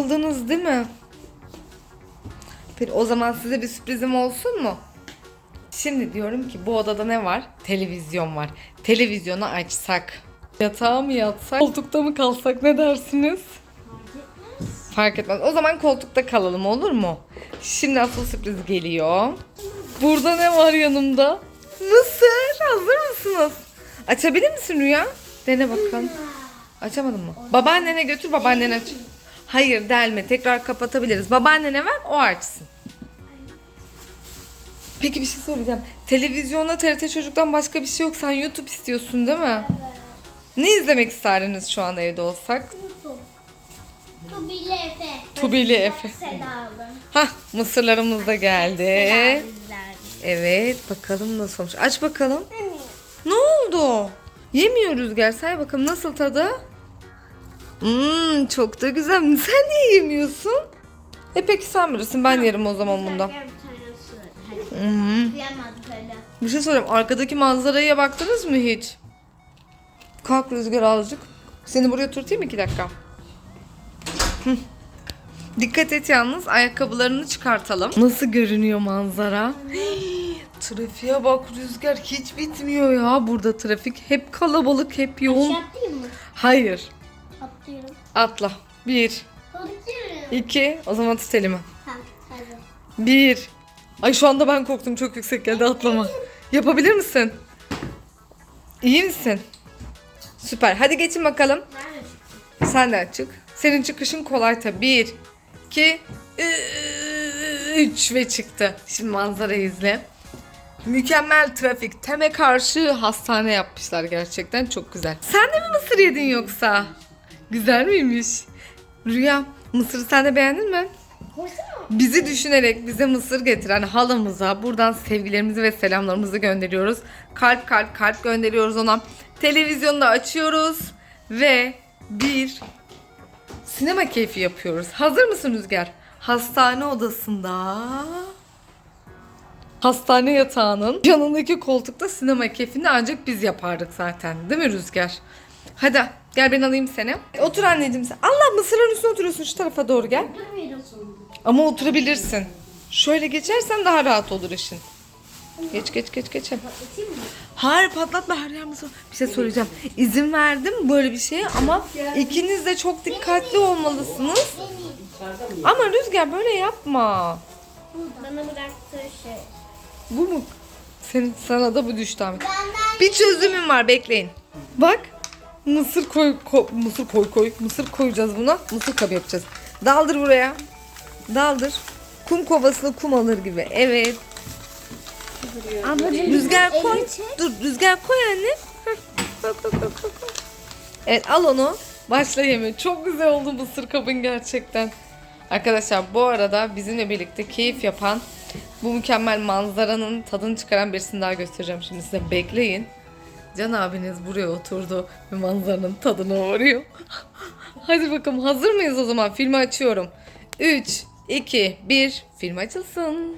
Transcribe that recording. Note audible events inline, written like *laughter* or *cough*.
Sıkıldınız değil mi? Peki o zaman size bir sürprizim olsun mu? Şimdi diyorum ki bu odada ne var? Televizyon var. Televizyonu açsak. Yatağa mı yatsak? Koltukta mı kalsak ne dersiniz? Fark etmez. O zaman koltukta kalalım olur mu? Şimdi asıl sürpriz geliyor. Burada ne var yanımda? Mısır. Hazır mısınız? Açabilir misin Rüya? Dene bakalım. Açamadın mı? Babaannene götür babaannene aç. Hayır delme tekrar kapatabiliriz. Babaannene ver o açsın. Peki bir şey soracağım. Televizyonda TRT Çocuk'tan başka bir şey yok. Sen YouTube istiyorsun değil mi? Ne izlemek isterdiniz şu an evde olsak? Tubili Efe. Tubili Efe. Sedalı. Hah mısırlarımız da geldi. Evet bakalım nasıl olmuş. Aç bakalım. Ne oldu? Yemiyor Rüzgar. Say bakalım nasıl tadı? Hmm, çok da güzel. Sen niye yemiyorsun? E peki sen bilirsin. Ben yerim o zaman bundan. Hmm. Bir şey sorayım. Arkadaki manzaraya baktınız mı hiç? Kalk Rüzgar azıcık. Seni buraya oturtayım iki dakika. Hı. Dikkat et yalnız ayakkabılarını çıkartalım. Nasıl görünüyor manzara? Hii, *gasps* Trafiğe bak Rüzgar hiç bitmiyor ya burada trafik. Hep kalabalık hep yoğun. Hayır. Atlıyorum. Atla. Bir, Atlıyorum. iki. O zaman tut elimi. Hadi. Bir. Ay şu anda ben korktum çok yüksek geldi atlama. Yapabilir misin? İyi misin? Süper. Hadi geçin bakalım. Sen de çık. Senin çıkışın kolay tabii. Bir, iki, üç ve çıktı. Şimdi manzarayı izle. Mükemmel trafik. Teme karşı hastane yapmışlar gerçekten. Çok güzel. Sen de mi mısır yedin yoksa? Güzel miymiş? Rüya, mısırı sen de beğendin mi? Bizi düşünerek bize mısır getiren halamıza buradan sevgilerimizi ve selamlarımızı gönderiyoruz. Kalp kalp kalp gönderiyoruz ona. Televizyonu da açıyoruz ve bir sinema keyfi yapıyoruz. Hazır mısın Rüzgar? Hastane odasında hastane yatağının yanındaki koltukta sinema keyfini ancak biz yapardık zaten. Değil mi Rüzgar? Hadi gel ben alayım seni. Otur anneciğim sen. Allah mısırın üstüne oturuyorsun şu tarafa doğru gel. Ama oturabilirsen. Şöyle geçersen daha rahat olur işin. Geç geç geç geç. Hayır patlatma her yer mısır. Bir şey soracağım. İzin verdim böyle bir şeye ama ikiniz de çok dikkatli olmalısınız. Ama Rüzgar böyle yapma. Bana bıraktığı şey. Bu mu? Senin sana da bu düştü Ahmet. Bir çözümüm var bekleyin. Bak. Mısır koy, ko- mısır koy koy. Mısır koyacağız buna. Mısır kabı yapacağız. Daldır buraya. Daldır. Kum kovasına kum alır gibi. Evet. Rüzgar koy. Dur rüzgar koy anne. Heh, koy, koy, koy, koy, koy. Evet al onu. Başla yeme. Çok güzel oldu mısır kabın gerçekten. Arkadaşlar bu arada bizimle birlikte keyif yapan bu mükemmel manzaranın tadını çıkaran birisini daha göstereceğim şimdi size. Bekleyin. Can abiniz buraya oturdu ve manzaranın tadına varıyor. *laughs* Hadi bakalım hazır mıyız o zaman? Filmi açıyorum. 3, 2, 1 film açılsın.